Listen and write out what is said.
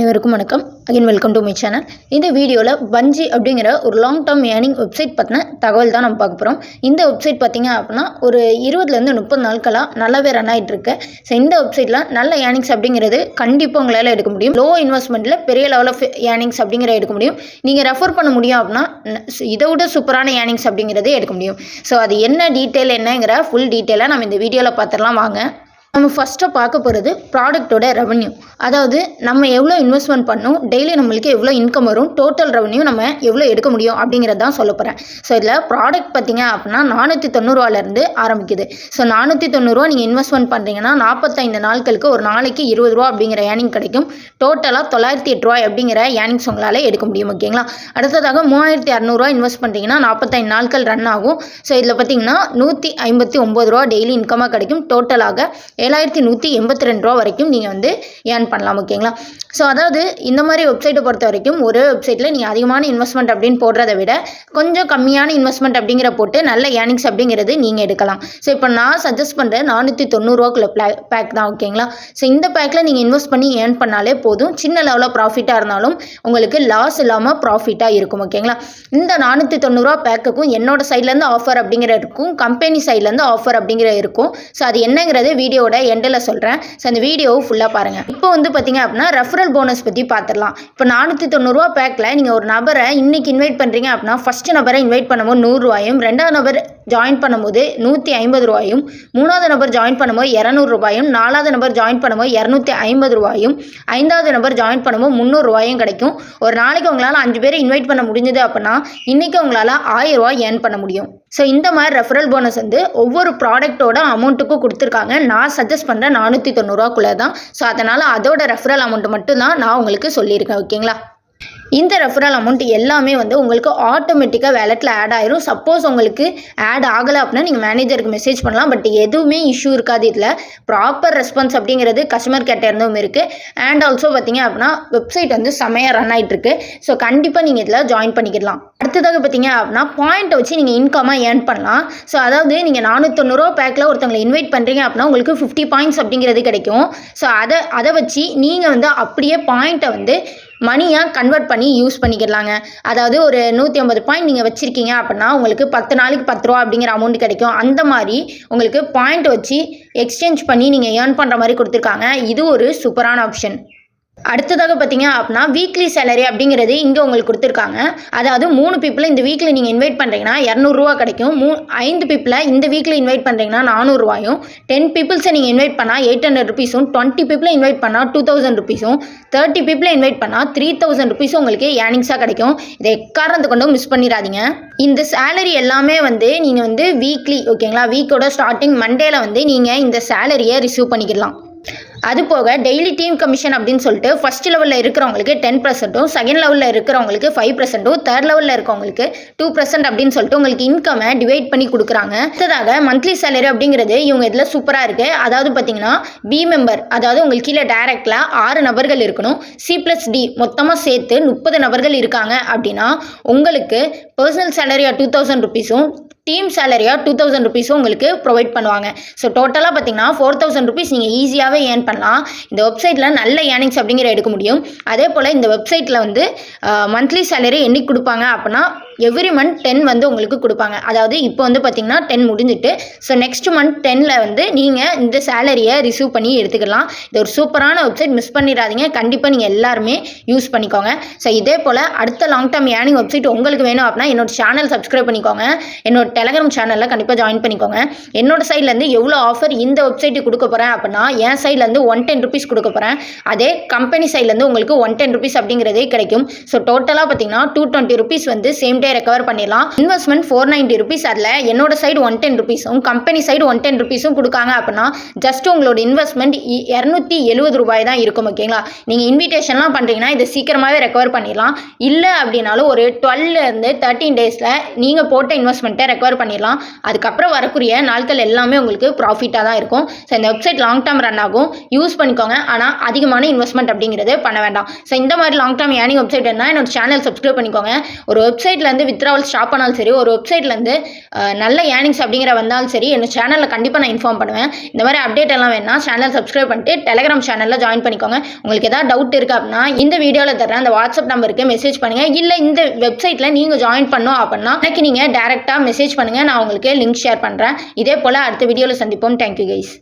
அனைவருக்கும் வணக்கம். Again welcome to my channel இந்த வீடியோவில் பஞ்சி அப்படிங்கிற ஒரு லாங் டேர்ம் ஏர்னிங் வெப்சைட் பற்றின தகவல் தான் நம்ம பார்க்க போகிறோம் இந்த வெப்சைட் பார்த்தீங்க அப்படின்னா ஒரு இருபதுலேருந்து முப்பது நாட்களாக நல்லாவே ரன் ஆகிட்டு இருக்கு. ஸோ இந்த வெப்சைட்டில் நல்ல ஏர்னிங்ஸ் அப்படிங்கிறது கண்டிப்பாக உங்களால் எடுக்க முடியும். லோ இன்வெஸ்ட்மெண்ட்டில் பெரிய லெவல் ஆஃப் ஏர்னிங்ஸ் அப்படிங்கிற எடுக்க முடியும். நீங்கள் ரெஃபர் பண்ண முடியும் அப்படின்னா இதை விட சூப்பரான ஏர்னிங்ஸ் அப்படிங்கிறதே எடுக்க முடியும். ஸோ அது என்ன டீட்டெயில் என்னங்கிற ஃபுல் டீட்டெயிலாக நம்ம இந்த வீடியோவில் பார்த்துடலாம் வாங்க. நம்ம ஃபஸ்ட்டாக பார்க்க போகிறது ப்ராடக்ட்டோட ரெவன்யூ அதாவது நம்ம எவ்வளோ இன்வெஸ்ட்மெண்ட் பண்ணோம் டெய்லி நம்மளுக்கு எவ்வளோ இன்கம் வரும் டோட்டல் ரெவன்யூ நம்ம எவ்வளோ எடுக்க முடியும் அப்படிங்கிறது தான் சொல்ல போகிறேன் ஸோ இதில் ப்ராடக்ட் பார்த்தீங்க அப்படின்னா நானூற்றி தொண்ணூறுவாலேருந்து ஆரம்பிக்குது. ஸோ நானூற்றி தொண்ணூறுரூவா நீங்கள் இன்வெஸ்ட்மெண்ட் பண்ணுறீங்கன்னா நாற்பத்தைந்து நாட்களுக்கு ஒரு நாளைக்கு இருபது ரூபா அப்படிங்கிற ஏர்னிங் கிடைக்கும். டோட்டலாக தொள்ளாயிரத்தி எட்டு ரூபாய் அப்படிங்கிற ஏர்னிங்ஸ் உங்களால் எடுக்க முடியும் ஓகேங்களா அடுத்ததாக மூவாயிரத்தி அறநூறுவா இன்வெஸ்ட் பண்ணுறீங்கன்னா நாற்பத்தைந்து நாட்கள் ரன் ஆகும். ஸோ இதில் பார்த்தீங்கன்னா நூற்றி ஐம்பத்தி ஒம்பது ரூபா டெய்லி இன்கமாக கிடைக்கும். டோட்டலாக ஏழாயிரத்தி நூற்றி எண்பத்தி ரெண்டு ரூபா வரைக்கும் நீங்கள் வந்து ஏர்ன் பண்ணலாம் ஓகேங்களா? ஸோ அதாவது இந்த மாதிரி வெப்சைட்டை பொறுத்த வரைக்கும் ஒரே வெப்சைட்டில் நீங்கள் அதிகமான இன்வெஸ்ட்மெண்ட் அப்படின்னு போடுறத விட கொஞ்சம் கம்மியான இன்வெஸ்ட்மெண்ட் அப்படிங்கிற போட்டு நல்ல ஏர்னிங்ஸ் அப்படிங்கிறது நீங்கள் எடுக்கலாம். ஸோ இப்போ நான் சஜஸ்ட் பண்ணுற நானூற்றி தொண்ணூறுவாக்குள்ள பேக் தான் ஓகேங்களா? ஸோ இந்த பேக்கில் நீங்கள் இன்வெஸ்ட் பண்ணி ஏர்ன் பண்ணாலே போதும். சின்ன லெவலில் ப்ராஃபிட்டாக இருந்தாலும் உங்களுக்கு லாஸ் இல்லாமல் ப்ராஃபிட்டாக இருக்கும் ஓகேங்களா? இந்த நானூற்றி தொண்ணூறுரூவா பேக்குக்கும் என்னோட சைட்லேருந்து ஆஃபர் அப்படிங்கிற இருக்கும் கம்பெனி சைட்லேருந்து ஆஃபர் அப்படிங்கிற இருக்கும். ஸோ அது என்னங்கிறது வீடியோட எண்டில் சொல்கிறேன் ஸோ அந்த வீடியோவை ஃபுல்லாக பாருங்கள் இப்போ வந்து பார்த்தீங்க அப்படின்னா ரெஃபரல் போனஸ் பற்றி பார்த்துடலாம் இப்போ நானூற்றி தொண்ணூறுரூவா பேக்கில் நீங்கள் ஒரு நபரை இன்னைக்கு இன்வைட் பண்ணுறீங்க அப்படின்னா ஃபஸ்ட்டு நபரை இன்வைட் பண்ணும்போது நூறுரூவாயும் ரெண்டாவது நபர் ஜாயின் பண்ணும்போது நூற்றி ஐம்பது ரூபாயும் மூணாவது நபர் ஜாயின் பண்ணும்போது இரநூறு ரூபாயும் நாலாவது நபர் ஜாயின் பண்ணும்போது இரநூத்தி ஐம்பது ரூபாயும் ஐந்தாவது நபர் ஜாயின் பண்ணும்போது முந்நூறு ரூபாயும் கிடைக்கும். ஒரு நாளைக்கு உங்களால் அஞ்சு பேரை இன்வைட் பண்ண முடிஞ்சது அப்படின்னா இன்றைக்கி உங்களால் ஆயிரம் ரூபாய் ஏர்ன் பண்ண முடியும். ஸோ இந்த மாதிரி ரெஃபரல் போனஸ் வந்து ஒவ்வொரு ப்ராடக்ட்டோட அமௌண்ட்டுக்கும் கொடுத்துருக்காங்க. நான் சஜஸ்ட் பண்ணுறேன் நானூற்றி தொண்ணூறுவாக்குள்ளே தான் ஸோ அதனால் அதோட ரெஃபரல் அமௌண்ட் மட்டும் தான் நான் உங்களுக்கு சொல்லியிருக்கேன். ஓகேங்களா இந்த ரெஃபரல் அமௌண்ட் எல்லாமே வந்து உங்களுக்கு ஆட்டோமேட்டிக்காக வேலெட்டில் ஆட் ஆயிரும். சப்போஸ் உங்களுக்கு ஆட் ஆகலை அப்படின்னா நீங்கள் மேனேஜருக்கு மெசேஜ் பண்ணலாம். பட் எதுவுமே இஷ்யூ இருக்காது இதில். ப்ராப்பர் ரெஸ்பான்ஸ் அப்படிங்கிறது கஸ்டமர் கேட்டேருந்தும் இருக்குது அண்ட் ஆல்சோ பார்த்தீங்க அப்படின்னா வெப்சைட் வந்து செமையாக ரன் ஆகிட்டுருக்கு ஸோ கண்டிப்பாக நீங்கள் இதில் ஜாயின் பண்ணிக்கலாம் அடுத்ததாக பார்த்தீங்க அப்படின்னா பாயிண்ட்டை வச்சு நீங்கள் இன்கமாக ஏர்ன் பண்ணலாம். ஸோ அதாவது நீங்கள் நானூற்றொண்ணூறுவா பேக்கில் ஒருத்தவங்களை இன்வைட் பண்ணுறீங்க அப்படின்னா உங்களுக்கு ஃபிஃப்டி பாயிண்ட்ஸ் அப்படிங்கிறது கிடைக்கும். ஸோ அதை அதை வச்சு நீங்கள் வந்து அப்படியே பாயிண்ட்டை வந்து மணியாக கன்வெர்ட் பண்ணி யூஸ் பண்ணிக்கிறலாங்க அதாவது ஒரு நூற்றி ஐம்பது பாயிண்ட் நீங்கள் வச்சுருக்கீங்க அப்படின்னா உங்களுக்கு பத்து நாளைக்கு பத்து ரூபா அப்படிங்கிற அமௌண்ட் கிடைக்கும். அந்த மாதிரி உங்களுக்கு பாயிண்ட் வச்சு எக்ஸ்சேஞ்ச் பண்ணி நீங்கள் ஏர்ன் பண்ணுற மாதிரி கொடுத்துருக்காங்க. இது ஒரு சூப்பரான ஆப்ஷன் அடுத்ததாக பார்த்தீங்க அப்படின்னா வீக்லி சேலரி அப்படிங்கிறது இங்கே உங்களுக்கு கொடுத்துருக்காங்க. அதாவது மூணு பீப்புளை இந்த வீக்கில் நீங்கள் இன்வைட் பண்ணுறீங்கன்னா இரநூறுவா கிடைக்கும். மூ ஐந்து பீப்புளை இந்த வீக்கில் இன்வைட் பண்ணுறீங்கன்னா நானூறுரூவாயும் டென் பீப்புள்ஸை நீங்கள் இன்வைட் பண்ணால் எயிட் ஹண்ட்ரட் ருபீஸும் டுவெண்ட்டி பீப்புளை இன்வைட் பண்ணால் டூ தௌசண்ட் ருபீஸும் தேர்ட்டி பீப்புளை இன்வைட் பண்ணால் த்ரீ தௌசண்ட் ருபீஸும் உங்களுக்கு ஏர்னிங்ஸாக கிடைக்கும். இதை எக்காரணத்து கொண்டும் மிஸ் பண்ணிடாதீங்க. இந்த சேலரி எல்லாமே வந்து நீங்கள் வந்து வீக்லி ஓகேங்களா வீக்கோட ஸ்டார்டிங் மண்டேல வந்து நீங்கள் இந்த சேலரியை ரிசீவ் பண்ணிக்கலாம் அது போக டெய்லி டீம் கமிஷன் அப்படின்னு சொல்லிட்டு ஃபஸ்ட் லெவலில் இருக்கிறவங்களுக்கு டென் பர்சன்ட்டும் செகண்ட் லெவலில் இருக்கிறவங்களுக்கு ஃபைவ் பர்சன்ட்டும் தேர்ட் லெவலில் இருக்கவங்களுக்கு டூ பர்சன்ட் அப்படின்னு சொல்லிட்டு உங்களுக்கு இன்கமை டிவைட் பண்ணி கொடுக்குறாங்க. அடுத்ததாக மந்த்லி சேலரி அப்படிங்கிறது இவங்க இதில் சூப்பராக இருக்குது அதாவது பார்த்தீங்கன்னா பி மெம்பர் அதாவது உங்களுக்கு கீழே டேரக்டில் ஆறு நபர்கள் இருக்கணும். சி ப்ளஸ் டி மொத்தமாக சேர்த்து முப்பது நபர்கள் இருக்காங்க அப்படின்னா உங்களுக்கு பர்சனல் சேலரி டூ தௌசண்ட் ருபீஸும் டீம் சேலரியாக டூ தௌசண்ட் ருபீஸும் உங்களுக்கு ப்ரொவைட் பண்ணுவாங்க. ஸோ டோட்டலாக பார்த்தீங்கன்னா ஃபோர் தௌசண்ட் ருபீஸ் நீங்கள் ஈஸியாகவே ஏர்ன் பண்ணலாம். இந்த வெப்சைட்டில் நல்ல ஏர்னிங்ஸ் அப்படிங்கிற எடுக்க முடியும். அதே போல் இந்த வெப்சைட்டில் வந்து மந்த்லி சேலரி என்னைக்கு கொடுப்பாங்க அப்படின்னா எவ்ரி மந்த் டென் வந்து உங்களுக்கு கொடுப்பாங்க. அதாவது இப்போ வந்து பார்த்தீங்கன்னா டென் முடிஞ்சிட்டு ஸோ நெக்ஸ்ட் மந்த் டெனில் வந்து நீங்கள் இந்த சேலரியை ரிசீவ் பண்ணி எடுத்துக்கலாம். இது ஒரு சூப்பரான வெப்சைட் மிஸ் பண்ணிடாதீங்க. கண்டிப்பாக நீங்கள் எல்லாருமே யூஸ் பண்ணிக்கோங்க. ஸோ இதே போல் அடுத்த லாங் டேர்ம் ஏர்னிங் வெப்சைட் உங்களுக்கு வேணும் அப்படின்னா என்னோட சேனல் சப்ஸ்கிரைப் பண்ணிக்கோங்க. என்னோட டெலகிராம் சேனலில் கண்டிப்பாக ஜாயின் பண்ணிக்கோங்க. என்னோட சைட்லேருந்து எவ்வளோ ஆஃபர் இந்த வெப்சைட்டுக்கு கொடுக்க போகிறேன் அப்படின்னா என் சைட்லேருந்து ஒன் டென் ருபீஸ் கொடுக்க போகிறேன் அதே கம்பெனி சைட்லேருந்து உங்களுக்கு ஒன் டென் ருபீஸ் அப்படிங்கிறதே கிடைக்கும். ஸோ டோட்டலாக பார்த்தீங்கன்னா டூ டுவெண்ட்டி ருபீஸ் வந்து சேம் டே ரெக்கவர் பண்ணிடலாம். இன்வெஸ்ட்மெண்ட் ஃபோர் நைன்ட்டி ருபீஸ் அதில் என்னோட சைடு ஒன் டென் ருபீஸும் கம்பெனி சைடு ஒன் டென் ருபீஸும் கொடுக்காங்க அப்படின்னா ஜஸ்ட் உங்களோட இன்வெஸ்ட்மெண்ட் இரநூத்தி எழுபது ரூபாய் தான் இருக்கும் ஓகேங்களா நீங்கள் இன்விடேஷன்லாம் பண்ணுறீங்கன்னா இதை சீக்கிரமாகவே ரெக்கவர் பண்ணிடலாம். இல்லை அப்படின்னாலும் ஒரு டுவெல்லேருந்து தேர்ட்டீன் டேஸில் நீங்கள் போட்ட இன்வெஸ்ட்மெண்ட்டை ரெக்கவர் பண்ணிடலாம். அதுக்கப்புறம் வரக்கூடிய நாட்கள் எல்லாமே உங்களுக்கு ப்ராஃபிட்டாக தான் இருக்கும். ஸோ இந்த வெப்சைட் லாங் டேர்ம் ரன் ஆகும். யூஸ் பண்ணிக்கோங்க. ஆனால் அதிகமான இன்வெஸ்ட்மெண்ட் அப்படிங்கிறது பண்ண வேண்டாம். ஸோ இந்த மாதிரி லாங் டேர்ம் ஏர்னிங் வெப்சைட் என்ன என்னோட சேனல் சப்ஸ்கிரைப் பண்ணிக்கோங்க. ஒரு வெப்சைட்டில் வெப்சைட்லேருந்து வித்ராவல் ஸ்டாப் பண்ணாலும் சரி ஒரு வெப்சைட்லேருந்து நல்ல ஏர்னிங்ஸ் அப்படிங்கிற வந்தாலும் சரி என்னோட சேனலில் கண்டிப்பாக நான் இன்ஃபார்ம் பண்ணுவேன். இந்த மாதிரி அப்டேட் எல்லாம் வேணா சேனல் சப்ஸ்கிரைப் பண்ணிட்டு டெலிகிராம் சேனலில் ஜாயின் பண்ணிக்கோங்க. உங்களுக்கு ஏதாவது டவுட் இருக்குது அப்படின்னா இந்த வீடியோவில் தரேன் அந்த வாட்ஸ்அப் நம்பருக்கு மெசேஜ் பண்ணுங்கள் இல்லை இந்த வெப்சைட்டில் நீங்கள் ஜாயின் பண்ணோம் அப்படின்னா எனக்கு நீங்கள் டேரெக்டாக மெசேஜ் பண்ணுங்கள் நான் உங்களுக்கு லிங்க் ஷேர் பண்ணுறேன் இதே போல் அடுத்த வீடியோவில் சந்திப்போம். Thank you guys